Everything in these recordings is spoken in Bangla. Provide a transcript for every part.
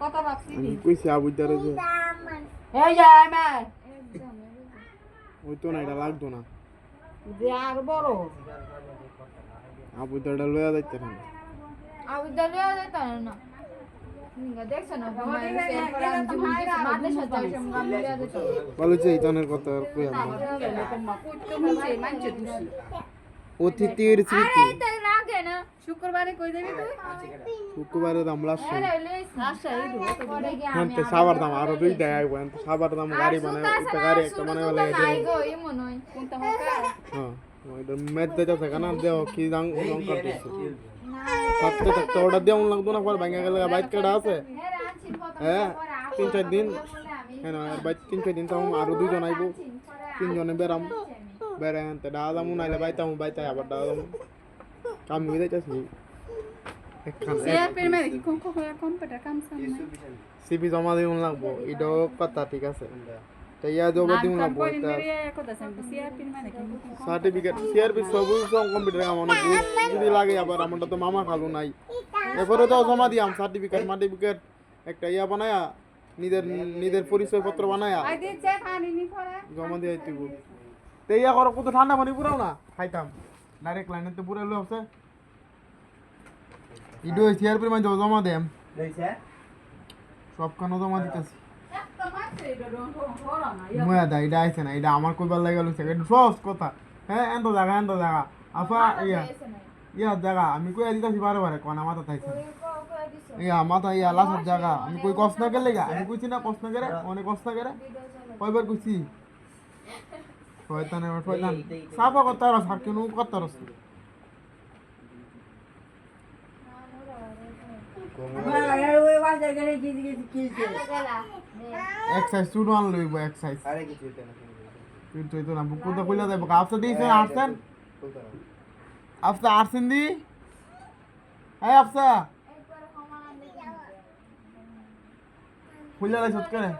কত রাখছি কইছি আবুদারে যে এই যায় মা। ওই তো না এটা লাগতো না। যে আর বড় আবুদারটা লইয়া যাইতে না। আবু দালিয়া যেত না। ইতনের কথা আর কই অতিথির স্মৃতি। শুক্রবারে কই দেবি তুই? হ্যাঁ তো সাবার দাম আরও দুই টাকা আইবো। তো সাবার দাম গাড়ি একটা গাড়ি একটা বলে হয় হ্যাঁ মেদ থাকে না দেও কি দাম থাকতে থাকতে অর্ডার দেওয়া লাগতো না পর ভাঙা গেলে বাইক কাটা আছে? হ্যাঁ তিন চার দিন। হ্যাঁ বাইক তিন চার দিন তখন আরও দুইজন আইবো। তিনজনে বেরাম বেড়ে আনতে ডাল দামু নাইলে বাইতাম বাইতাই আবার ডাল দামু। কাম হয়ে যাইতেছি। সিপি জমা দিব লাগবো। এটাও কথা ঠিক আছে। লাগে আবার আমারটা তো মামা খালু নাই এরপরে তো জমা দিয়াম সার্টিফিকেট সার্টিফিকেট একটা ইয়া বানায়া নিজের নিজের পরিচয় পত্র বানায়া আই দিছে খানি নি পড়ে জমা দিয়ে দিব তো ইয়া করো কত ঠান্ডা পানি পুরাও না খাইতাম ডাইরেক্ট লাইনে তো পুরে লো আছে ইডো সিআরপি মানে জমা দেম সব কানো জমা দিতেছি একটা মাছে এটা ডন হরা না ময়া দা এটা আইছে না এটা আমার কইবার লাগে লইছে এটা সহজ কথা। হ্যাঁ এন্ত জায়গা এন্ত জায়গা আপা ইয়া ইয়া জায়গা আমি কই দিতেছি বারে বারে কোনা মাথা থাইছে ইয়া মাথা ইয়া লাস্ট জায়গা আমি কই কষ্ট না আমি কইছি না কষ্ট করে অনেক কষ্ট করে কয়বার কইছি শয়তান শয়তান। সাফা করতে আর সাক্ষী নু করতে আর এক সাইজ শুরু আন লইব এক সাইজ তুই তুই তো না বুক তো কইলা যাইব আফসা দিছেন আসছেন দি? করে।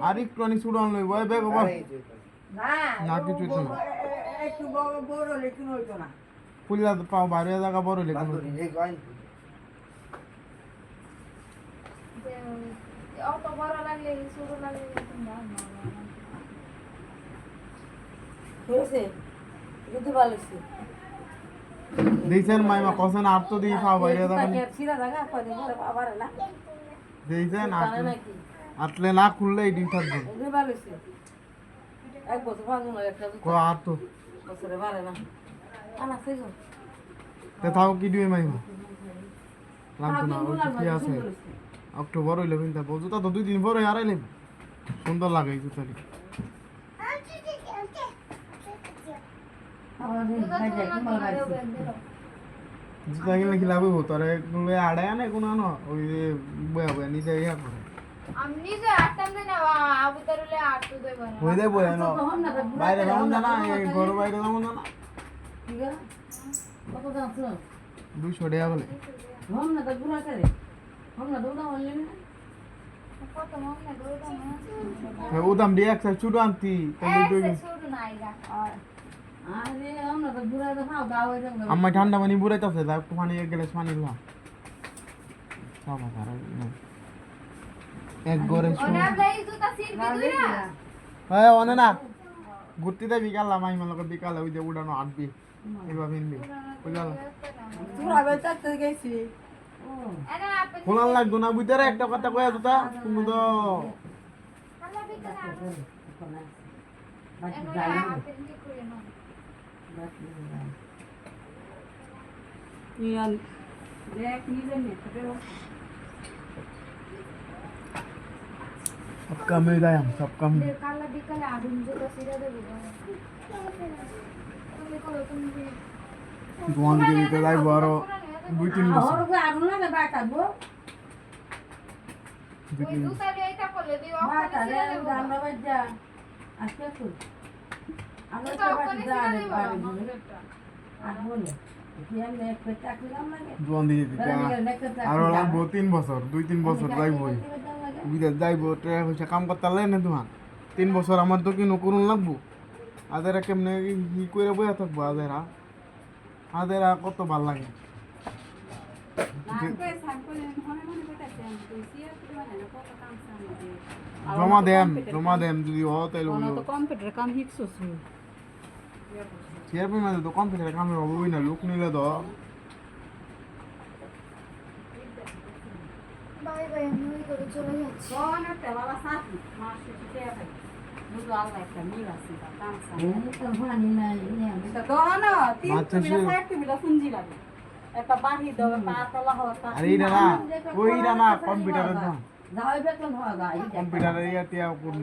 আর একটু আনি শুরু আন লইব বেগ বাবা না কিছু তো না। একটু বড় বড় হইতো না। পাও বাইরে জায়গা বড় অত বড় লাগলে ছোট লাগলে না হয়েছে কিন্তু ভালো হয়েছে দিছেন মাইমা কসেন আর তো দি পাও বাইরে জায়গা ছিলা জায়গা কদিন পরে আবার না দিছেন জানে নাকি আটলে না খুললে এই দিন থাকবে এগুলো ভালো হয়েছে এক বছর পাঁচ মনে একটা ক আর তো বছরে বাড়ে না আনা সেই তে তাও কি দিবে মাইমা লাগতো না ওই কি আছে অক্টোবর হইলে কিন্তু জুতা তো দুই দিন পরে আর আইলে সুন্দর লাগে এই জুতাটি। জুতা কিনলে কি লাভ হইব? তোরে গুলো আড়াই আনে কোনো আনো? ওই যে বয়া বয়া নিজে ইয়া করে। না নো বাইরে জানা এই ঘর বাইরে দাম শুনো দুইশো টাকা বলে। না তো গুণা করে হম না দৌড়া হলে না কত মনে করে দাম ও দাম দিয়ে আনতি দুই ছোট তো তো হয়ে যাবে আম্মা ঠান্ডা পানি বুড়াইতেছে তাই একটু পানি এক গ্লাস পানি তারা এক না হ্যাঁ অনে না। ঘুরতে দেয় বিকাল মাই মালকে বিকালে ওই যে উড়ানো আটবি এবার ভিনবি বুঝলাম গেছি। খোলার লাগতো না, বুঝতে একটা কথা কয়া জুতা তুমি তো খালা বিকা না বাকি এনো যাই আপনি কি করে না ইয়ান দেখ নিজে নে তো। সব কামে যায় সব কাম। কালা বিকালে আগুন জুতা সিরা দেবো তুমি করো তুমি দোয়ান দিয়ে দিতে যাইব আরও। দুই তিন বছর। তিন আর কি লাগবো বছর দুই তিন বছর যাইবই বিদেশ যাইব টাকা পয়সা কাম করতে না তোমার? তিন বছর আমার তো কিনো করুন লাগবো? আদেরা কেমনে ই করে বইয়া থাকব আদেরা? আদেরা কত ভালো লাগে। জমা দেম জমা দেম যদি হ তাইলে কোন বলল তো কম্পিউটার কাম শিখছস নি সিআরপি মানে তো কম্পিউটারে কামে হবই না লোক নিলে তো বাই বাই আমি ওই করে চলে যাচ্ছি কোন বাবা সাথী মাস শেষে খাই বুঝো আল্লাহ একটা একটা এইটা না ওইটা ইয়া টিয়া করব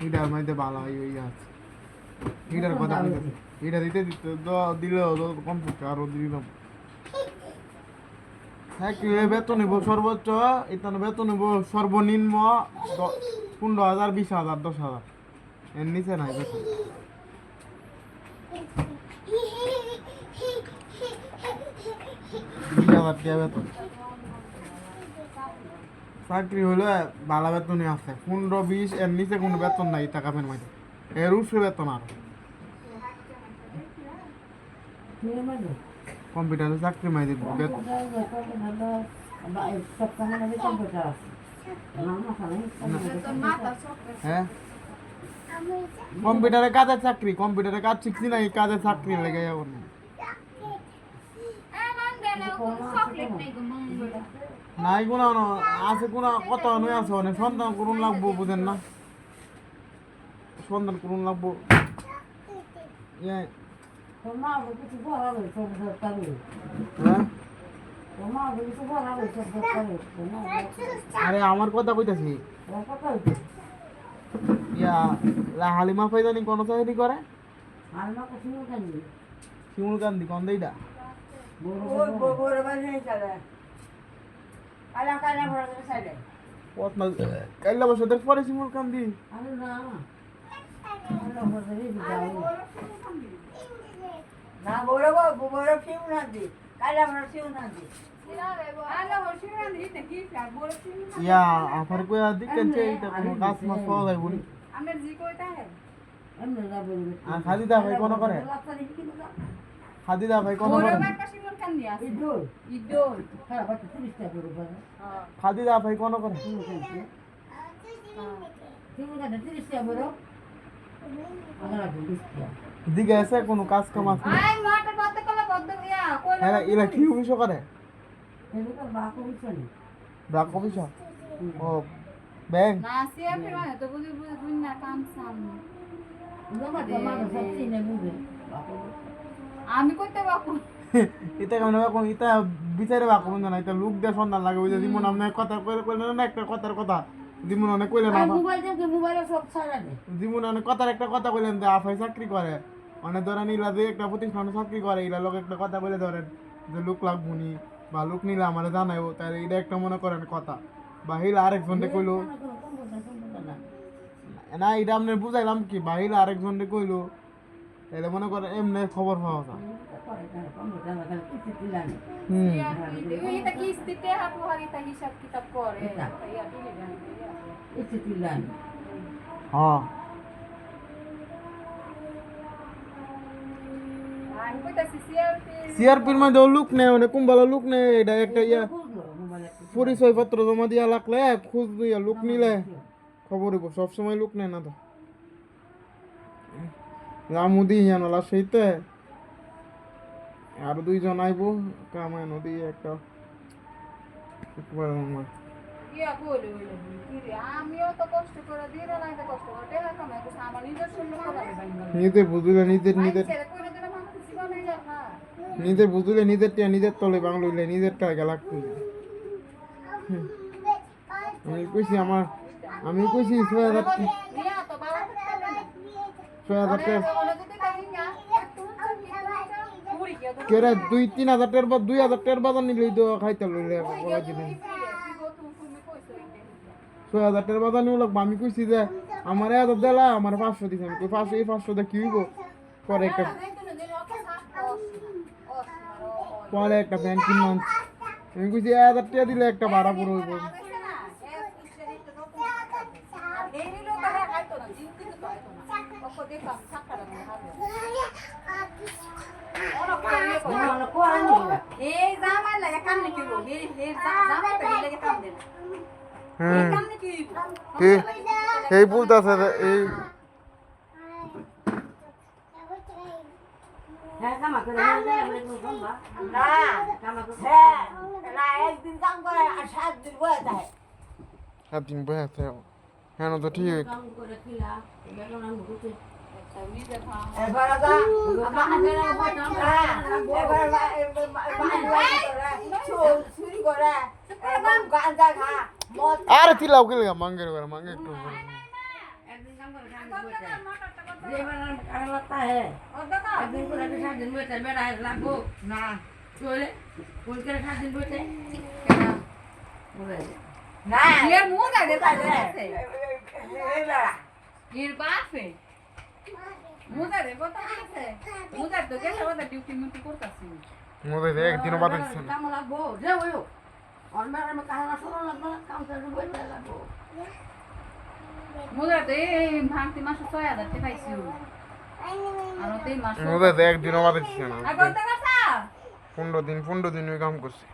কম্পিউটার মধ্যে ভালো হয় ওই আছে এটার কথা কইতেছে। এটা দিতে দিতে কম্পিউটার আরও দিলাম হ্যাঁ কি বেতন নিব সর্বোচ্চ এখানে বেতন নিব সর্বনিম্ন পনেরো হাজার বিশ হাজার দশ হাজার। এর নিচে নাই বেতন। চাকরি হলে ভালো বেতনই আছে। পনেরো, বিশ, এর নিচে কোনো বেতন নাই টাকা পেন মাঝে এর উপরে বেতন আর। কম্পিউটারে চাকরি মাথা চক্রে হ্যাঁ? কম্পিউটারে কাজের চাকরি, কম্পিউটারে কাজ শিখছি না, এই কাজের চাকরি লেগে যাব না। নাই নাই কোনো আছে কোনো কত নয় আছে অনেক সন্ধান করুন লাগবো, বুঝেন না। সন্ধান করুন লাগবো। হ্যাঁ? আরে, আমার কথা কইতাছি। ইয়া লা হালিমা ফাইদানি কোন চাকরি করে? মা শিমুল কান্দি কোন পথনা কাইলা বছর পরে শিমুল কান্দি আরে না। আলা বড় বড় বড় ফিউ না দি কালা বড় ফিউ না দি আলো হসিরা দিতে কি? ফ্যাট বড় চিনি ইয়া আফার যে এটা কোনো কাজ মাস পাওয়া যায় বলি। আমার জি কইতা হে এমনি না। বলবে আর খাদিদা ভাই কোন করে? খাদিদা ভাই করে? ইদোল। হ্যাঁ বাকি 30 টাকা করে বাবা হ্যাঁ। খাদিদা ভাই কোন করে? ফিউ কাছে ফিউ কাছে 30 টাকা বড় আগলা 20 টাকা। দিকে আছে কোনো কাজ কাম আছে? কইলা এরা এরা কি অফিস করে? ব্রাক অফিস ও ব্যাংক না মানে আমি বাকু কেমন বিচারে লোক দিয়ে সন্ধান লাগে বুঝে দিমন আপনি কথা কইলে কইলে না একটা কথার কথা দিমন অনেক কইলে না মোবাইল দেখে মোবাইলে সব ছাড়া দিমন অনেক কথার একটা কথা কইলেন যে আফাই চাকরি করে অনেক ধরেন ইলা একটা প্রতিষ্ঠানে চাকরি করে ইলা লোক একটা কথা বলে ধরেন যে লোক লাগবো নি বা লোক নিলে আমার জানাইও তাহলে এটা একটা মনে করেন কথা বা হিলা আরেকজনকে কইলো। না এটা আপনি বুঝাইলাম কি বা হিলা আরেকজনকে কইলো। তাহলে মনে করেন এমনি খবর পাওয়া যায়। হ্যাঁ। সিআরপির মধ্যে লুক নেই মানে কুম্বালা লুক নেই এটা একটা ইয়া। পরিচয় পত্র জমা দিয়া লাগলে খুঁজ দিয়া লুক নিলে খবর হইব। সবসময় লুক নেয় না তো। রামু দি জানো সেইতে। আর দুইজন আইব কামায় নদী একটা। একবার আমার বলে বলে কি রে? আমিও তো কষ্ট করে দিই না তো কষ্ট করে টাকা কামাই করছি আমার নিজের শূন্য করে ভাই নিজের বুঝলে নিজের নিজের। বুঝলে নিজের টিয়া নিজের তলে বাংলো হইলে নিজের টাকা লাগতো। আমি কইছি আমি ছয় ছয় দুই তিন হাজার টাকার বা দুই হাজার টাকার বাজার নিলেই খাইতে ছয় আমি কইছি যে আমার এক দিলা, আমার পাঁচশো দিছে। আমি পাঁচশো, এই পাঁচশো দিয়ে কি হইব? পরে একটা পরে একটা প্যান্ট কিনলাম। আমি কইছি এক হাজার টাকা দিলে একটা ভাড়া পুরো হইব দেখছে না এক ইসের একটা নতুন আর এই লোক আর খাইতো না জিম কিন্তু তো খাইতো না ওকে দেখলাম ছাক্কাটা মনে হবে ওরা করে নিয়ে করে। মানে কোয়া নিয়ে এই জামাই লাগে কামনে কি বল এই এই জামাই তো লাগে কাম দেন এই হুম কামনে কি কি এই বলতেছে এই সাত দিন বয়ে দিন আছে হ্যাঁ তো ঠিক আরে তিলাও গেলে মাঙ্গের করে মাঙ্গে একটু একদিন কাম করে একদিন করে সাত দিন বলতে বেড়া লাগবো না চলে কোন করে সাত দিন বলে না এর মুখ আগে তাই এর বাপে মুদা রে কত আছে মুদা তো গেছে ওটা ডিউটি মিউটি করতাছি মধ্যে একদিনও বাদ দিচ্ছে না কাম লাগবো যে ওই অন্য আমি কারণ আসলে লাগবো কাম করে ভাঙতি মাসে ছয় হাজার টাকা পাইছি। একদিনও বাদ দিচ্ছে না আর কত কথা পনেরো দিন পনেরো দিন ওই কাম করছে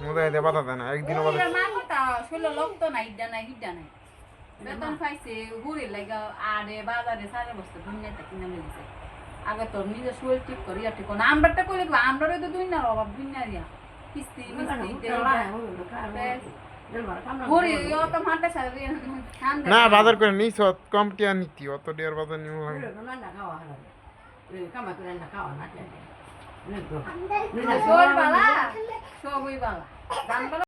মধ্যে এতে বাধা দেয় না একদিনও বাদ ওরা মা কথা ষোলো নাই ইডা নাই বেতন পাইছে ঘুরে লাগা আরে বাজারে সাড়ে বছর দুনিয়াটা কিনে মিলছে আগে তোর নিজে শরীর ঠিক করি আর ঠিক না আমরাটা কইলে আমরা তো দুনিয়ার অভাব দুনিয়ারিয়া কিস্তি মিস্তি সারে না বাজার করে নিস কম টিয়া নিতি অত টিয়ার বাজার নিউ লাগে